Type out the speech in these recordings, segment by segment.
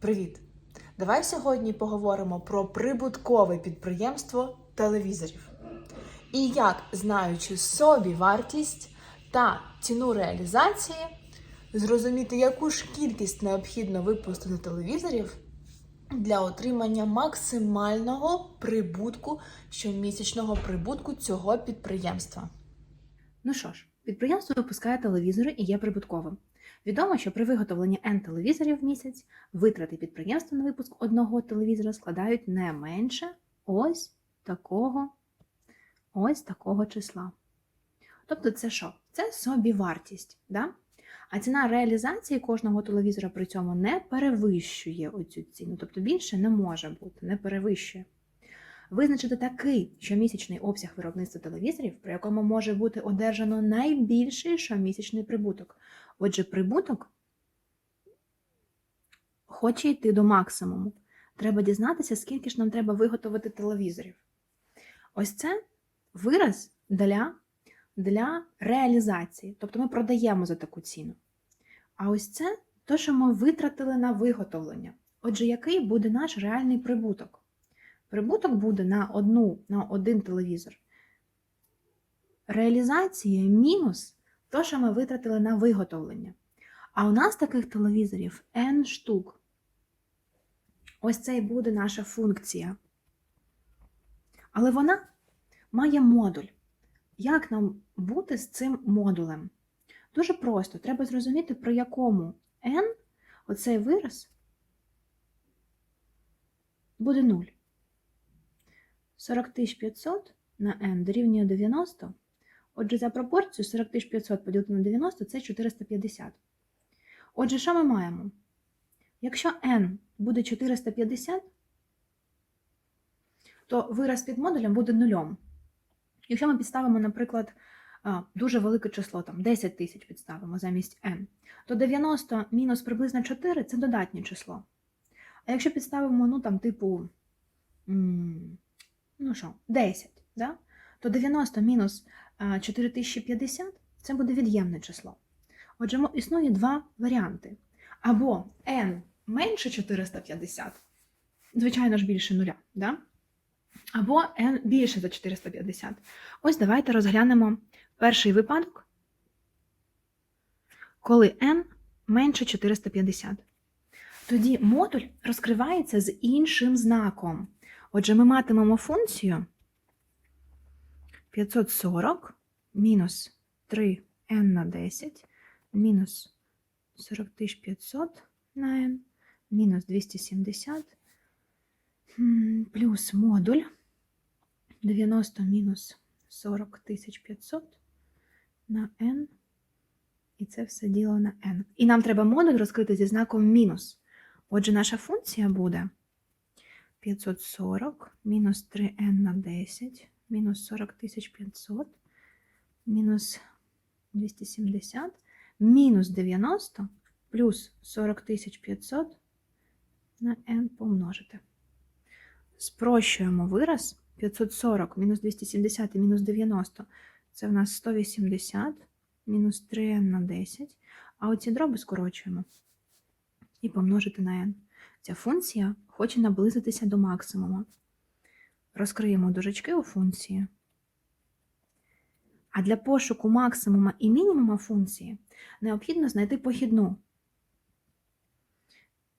Привіт! Давай сьогодні поговоримо про прибуткове підприємство телевізорів. І як, знаючи собі вартість та ціну реалізації, зрозуміти, яку ж кількість необхідно випустити телевізорів для отримання максимального прибутку щомісячного прибутку цього підприємства. Ну що ж, підприємство випускає телевізори і є прибутковим. Відомо, що при виготовленні N телевізорів в місяць витрати підприємства на випуск одного телевізора складають не менше ось такого, ось такого числа. Тобто, це що? Це собівартість. Да? А ціна реалізації кожного телевізора при цьому не перевищує оцю ціну. Тобто більше не може бути, не перевищує. Визначити такий щомісячний обсяг виробництва телевізорів, при якому може бути одержано найбільший щомісячний прибуток. Отже, прибуток хоче йти до максимуму. Треба дізнатися, скільки ж нам треба виготовити телевізорів. Ось це вираз для, для реалізації. Тобто ми продаємо за таку ціну. А ось це те, що ми витратили на виготовлення. Отже, який буде наш реальний прибуток? Прибуток буде на одну, на один телевізор. Реалізація мінус то, що ми витратили на виготовлення. А у нас таких телевізорів N штук. Ось це і буде наша функція. Але вона має модуль. Як нам бути з цим модулем? Дуже просто. Треба зрозуміти, про якому N оцей вираз буде 0. 40500 на n дорівнює 90. Отже, за пропорцію 40500 поділити на 90 це 450. Отже, що ми маємо? Якщо n буде 450, то вираз під модулем буде нульом. Якщо ми підставимо, наприклад, дуже велике число, там 10 тисяч підставимо замість n, то 90 мінус приблизно 4 це додатнє число. А якщо підставимо, ну там, типу, ну що, 10, да? то 90 мінус 4050 це буде від'ємне число. Отже, існує два варіанти. Або n менше 450, звичайно ж більше нуля, да? або n більше за 450. Ось давайте розглянемо перший випадок, коли n менше 450. Тоді модуль розкривається з іншим знаком. Отже, ми матимемо функцію 540 мінус 3n на 10, мінус 40500 на n, мінус 270, плюс модуль 90 мінус 40500 на n, і це все діло на n. І нам треба модуль розкрити зі знаком мінус. Отже, наша функція буде 540 мінус 3n на 10, мінус 40500, мінус 270, мінус 90 плюс 40500 на n помножити. Спрощуємо вираз 540 мінус 270 і мінус 90 це в нас 180 мінус 3n на 10, а оці дроби скорочуємо і помножити на n. Ця функція хоче наблизитися до максимуму. Розкриємо дужечки у функції. А для пошуку максимума і мінімума функції необхідно знайти похідну.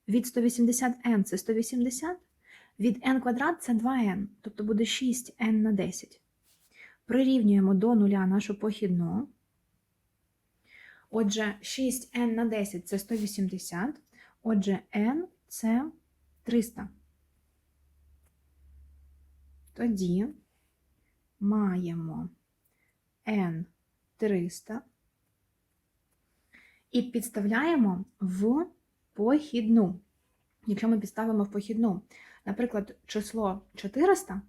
Від 180n це 180, від n квадрат це 2n, тобто буде 6n на 10. Прирівнюємо до нуля нашу похідну. Отже, 6n на 10 це 180. Отже, n це 300. Тоді маємо n 300 і підставляємо в похідну. Якщо ми підставимо в похідну, наприклад, число 400,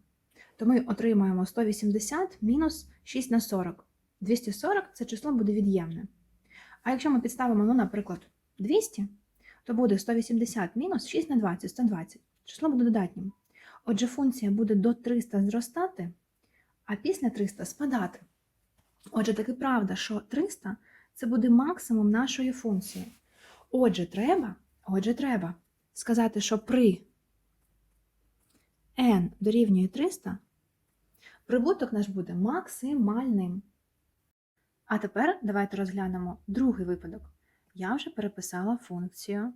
то ми отримаємо 180 мінус 6 на 40. 240 це число буде від'ємне. А якщо ми підставимо, ну, наприклад, 200, то буде 180 мінус 6 на 20, 120. Число буде додатнім. Отже, функція буде до 300 зростати, а після 300 спадати. Отже, таки правда, що 300 це буде максимум нашої функції. Отже, треба, отже, треба сказати, що при n дорівнює 300, прибуток наш буде максимальним. А тепер давайте розглянемо другий випадок. Я вже переписала функцію.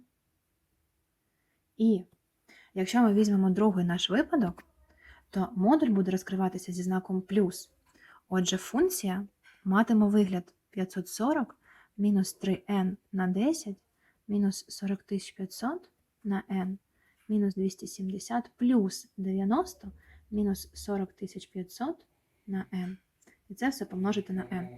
І якщо ми візьмемо другий наш випадок, то модуль буде розкриватися зі знаком плюс. Отже, функція матиме вигляд 540 мінус 3n на 10 мінус 40500 на n мінус 270 плюс 90 мінус 40500 на n. І це все помножити на n.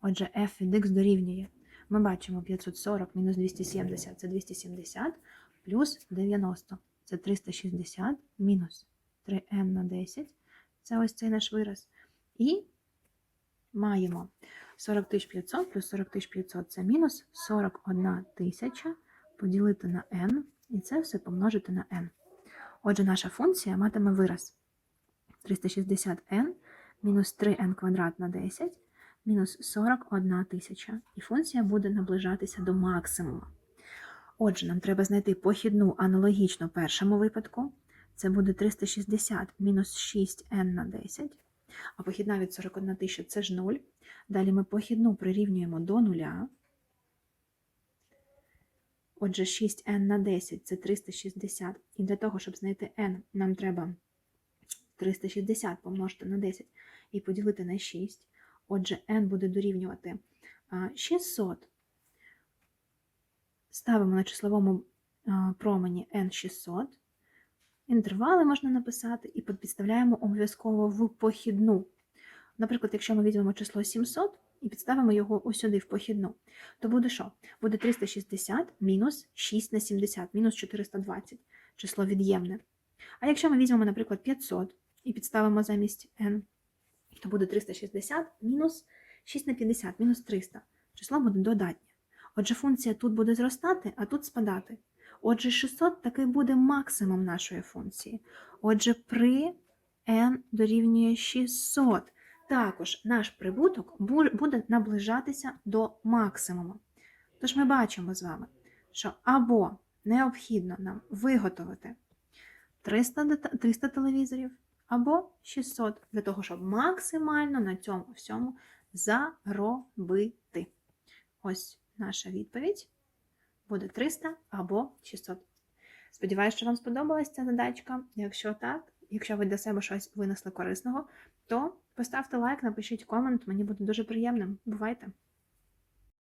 Отже, f від x дорівнює. Ми бачимо 540 мінус 270 це 270 плюс 90 це 360 мінус 3n на 10. Це ось цей наш вираз. І маємо 40 500 плюс 40 500 це мінус 41 тисяча поділити на n, і це все помножити на n. Отже, наша функція матиме вираз 360n мінус 3n квадрат на 10 мінус 41 тисяча. І функція буде наближатися до максимуму. Отже, нам треба знайти похідну аналогічно першому випадку. Це буде 360 мінус 6n на 10. А похідна від 41 тисяча це ж 0. Далі ми похідну прирівнюємо до нуля. Отже, 6n на 10 це 360. І для того, щоб знайти n, нам треба 360 помножити на 10 і поділити на 6. Отже, n буде дорівнювати 600. Ставимо на числовому промені n600. Інтервали можна написати і підставляємо обов'язково в похідну. Наприклад, якщо ми візьмемо число 700 і підставимо його ось сюди в похідну, то буде що? Буде 360 мінус 6 на 70, мінус 420, число від'ємне. А якщо ми візьмемо, наприклад, 500 і підставимо замість n, то буде 360 мінус 6 на 50, мінус 300. Число буде додатнє. Отже, функція тут буде зростати, а тут спадати. Отже, 600 таки буде максимум нашої функції. Отже, при n дорівнює 600. Також наш прибуток буде наближатися до максимуму. Тож ми бачимо з вами, що або необхідно нам виготовити 300, 300 телевізорів, або 600 для того, щоб максимально на цьому всьому заробити. Ось наша відповідь буде 300 або 600. Сподіваюся, що вам сподобалася ця задачка. Якщо так, якщо ви для себе щось винесли корисного, то поставте лайк, напишіть комент, мені буде дуже приємним. Бувайте!